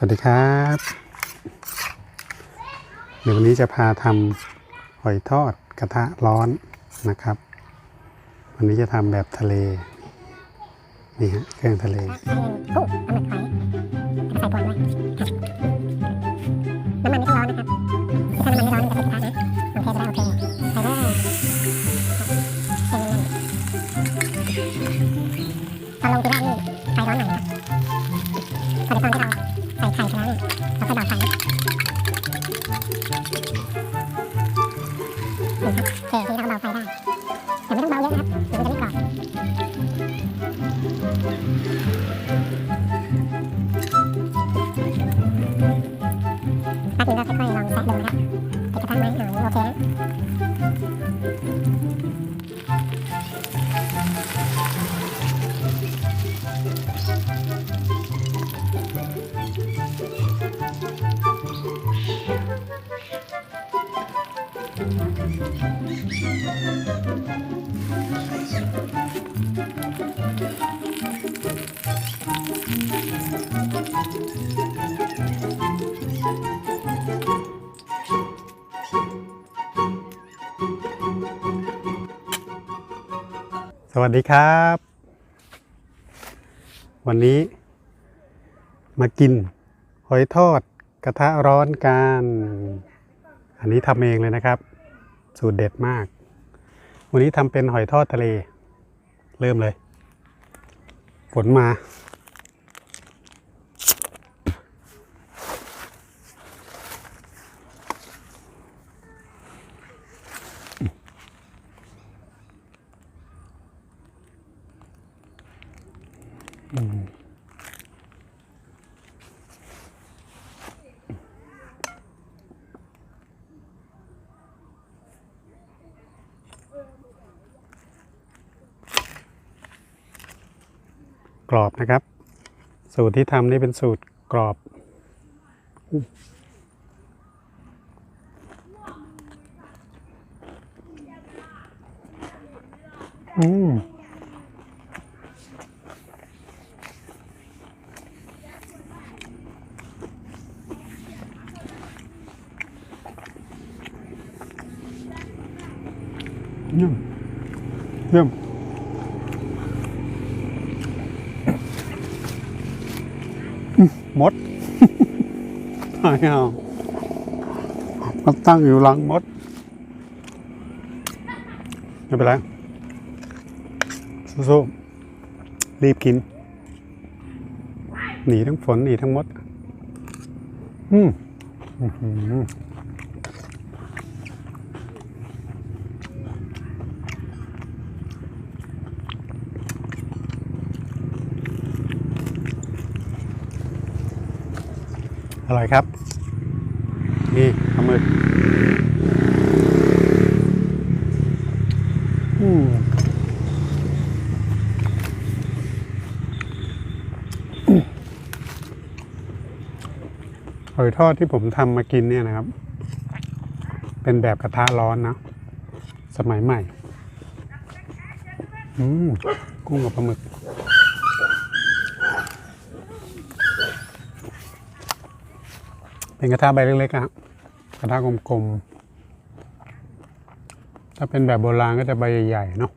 สวัสดีครับเดี๋ยววันนี้จะพาทำหอยทอดกระทะร้อนนะครับ วันนี้จะทำแบบทะเล นี่ฮะเครื่องทะเลกุ้งปลาหมึกหอยแล้วก็ใส่กวนด้วย แป๊บนึงก็ค่อยๆลองแซะดูนะครับติดกระทะไหมอ่าโอเคนะ สวัสดีครับ วันนี้มากินหอยทอดกระทะร้อนกัน อันนี้ทำเองเลยนะครับ สูตรเด็ดมาก วันนี้ทำเป็นหอยทอดทะเล เริ่มเลย ฝนมา กรอบนะครับ สูตรที่ทำนี่เป็นสูตรกรอบ อืมเยี่ยมเยี่ยม มดไม่เอามันตั้งอยู่หลังมด ไม่เป็นไรสู้ๆรีบกิน หนีทั้งฝนหนีทั้งมด อืม อร่อยครับ นี่ปลาหมึกอืมหอยทอดที่ผมทำมากินเนี่ยนะครับ เป็นแบบกระทะร้อนนะ สมัยใหม่ อืม กุ้งกับปลาหมึก เป็นกระทะใบเล็กๆครับกระทะกลมๆ ถ้าเป็นแบบโบราณก็จะใบใหญ่ๆเนาะ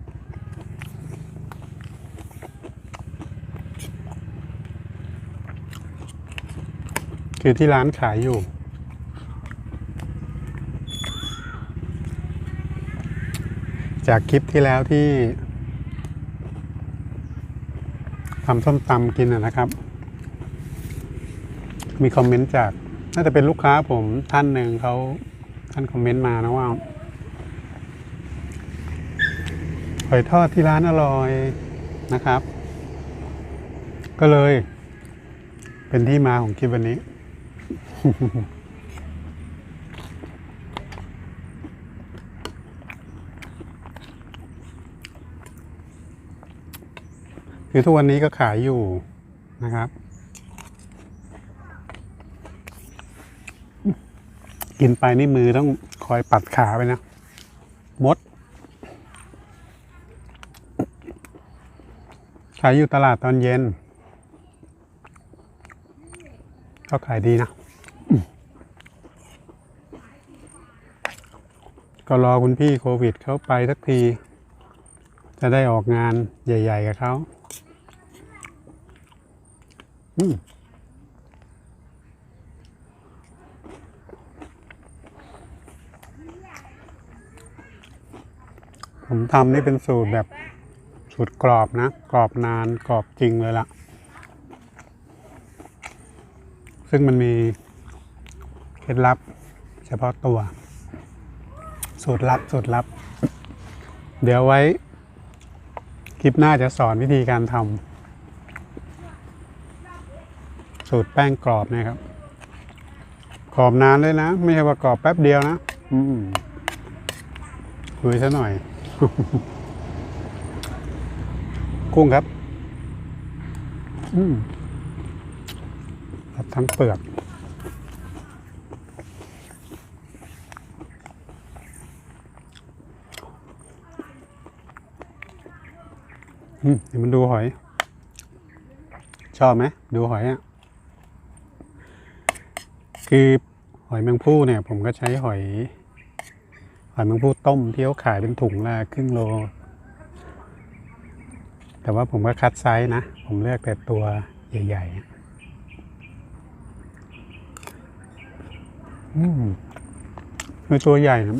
คือที่ร้านขายอยู่ จากคลิปที่แล้วที่ทำส้มตำกินอะนะครับ มีคอมเมนต์จาก น่าจะเป็นลูกค้าผมท่านหนึ่งเขาท่านคอมเมนต์มานะว่าหอยทอดที่ร้านอร่อยนะครับ ก็เลย เป็นที่มาของคลิปวันนี้ คือทุกวันนี้ก็ขายอยู่นะครับ กินไปนี่มือต้องคอยปัดขาไปนะ มด ขายอยู่ตลาดตอนเย็น ก็ขายดีนะ ก็รอคุณพี่โควิดเขาไปสักที จะได้ออกงานใหญ่ ๆ กับเขาอืม ผมทำนี่เป็นสูตรแบบสูตรกรอบนะ กรอบนานกรอบจริงเลยล่ะ ซึ่งมันมีเคล็ดลับเฉพาะตัว สูตรลับสูตรลับ เดี๋ยวไว้ คลิปหน้าจะสอนวิธีการทำสูตรแป้งกรอบเนะครับ กรอบนานเลยนะ ไม่ใช่ว่ากรอบแป๊บเดียวนะอืมคุยซะหน่อย กุ้งครับ อืมทั้งเปลือกอืมเดี๋ยวมันดูหอย ชอบไหมดูหอยอะ คือหอยแมงผู้เนี่ย ผมก็ใช้หอย หอยแมงผู้ต้มที่เขาขายเป็นถุงละครึ่งโล แต่ว่าผมก็คัดไซส์นะ ผมเลือกแต่ตัวใหญ่ๆอะอืมคือตัวใหญ่นะ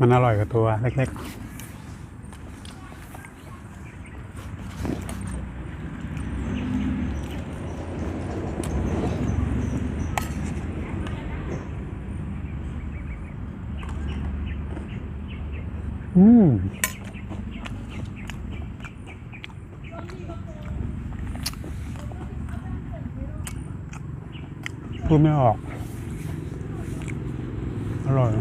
มันอร่อยกว่าตัวเล็กๆ อืม พูดไม่ออก อร่อย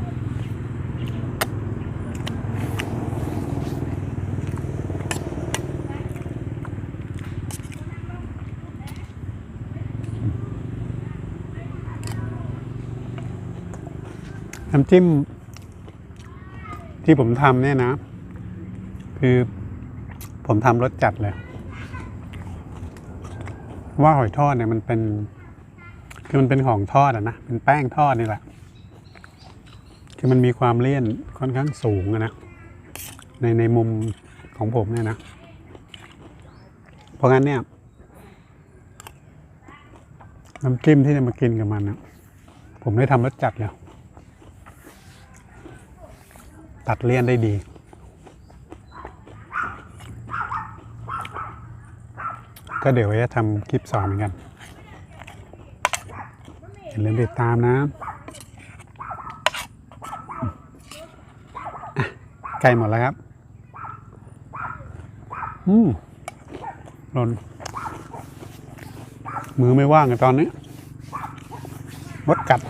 น้ำจิ้ม ที่ผมทำเนี่ยนะ คือผมทำรสจัดเลย ว่าหอยทอดเนี่ยมันเป็น คือมันเป็นของทอดอะนะ เป็นแป้งทอดนี่แหละ คือมันมีความเลี่ยนค่อนข้างสูงอะนะ ในในมุมของผมเนี่ยนะ เพราะงั้นเนี่ยน้ำจิ้มที่จะมากินกับมันนะผมได้ทำรสจัดแล้ว ตัดเลี่ยนได้ดี ก็เดี๋ยวจะทำคลิปสอนเหมือนกันอย่าลืมติดตามนะอะใกล้หมดแล้วครับ อืมหล่นมือไม่ว่างกันตอนนี้มดกัด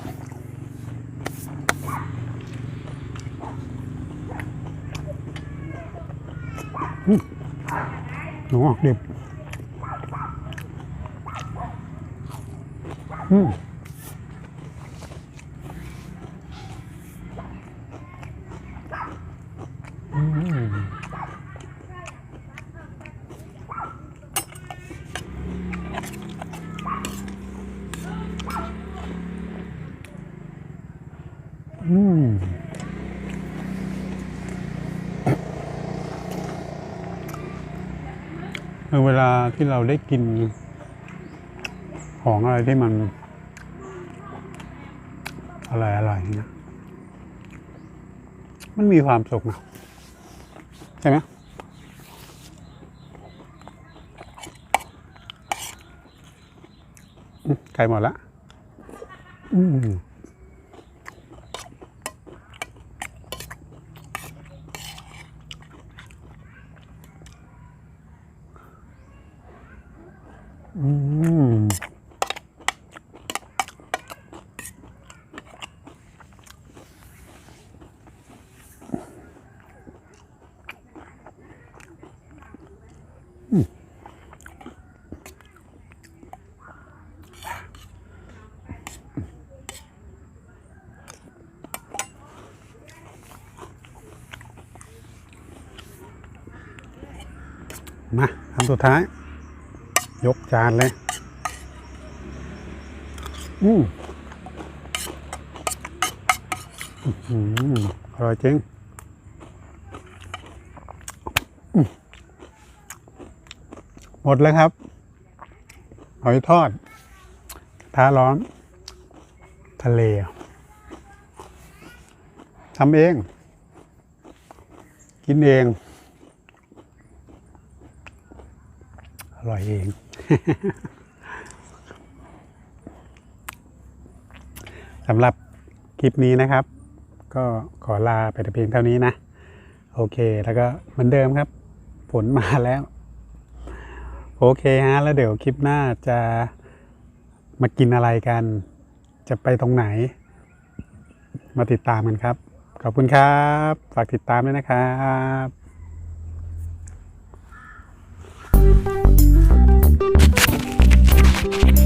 หนูออกเดิบอืมอืมอืม เวลาที่เราได้กินของอะไรที่มัน อะไรอะไรๆนะมันมีความสุขนะใช่ไหมอืมไก่หมดละอืมอืม มาคำสุดท้าย ยกจานเลย อืมอื้อร่อยจริงหมดแล้วครับ หอยทอด ท้าร้อน ทะเลทำเอง กินเอง อร่อยเอง สำหรับคลิปนี้นะครับ ก็ขอลาไปแต่เพียงเท่านี้นะ โอเคแล้วก็เหมือนเดิมครับผลมาแล้ว โอเคฮะ แล้วเดี๋ยวคลิปหน้าจะมากินอะไรกัน จะไปตรงไหน มาติดตามกันครับ ขอบคุณครับ ฝากติดตามด้วยนะครับ Thank you.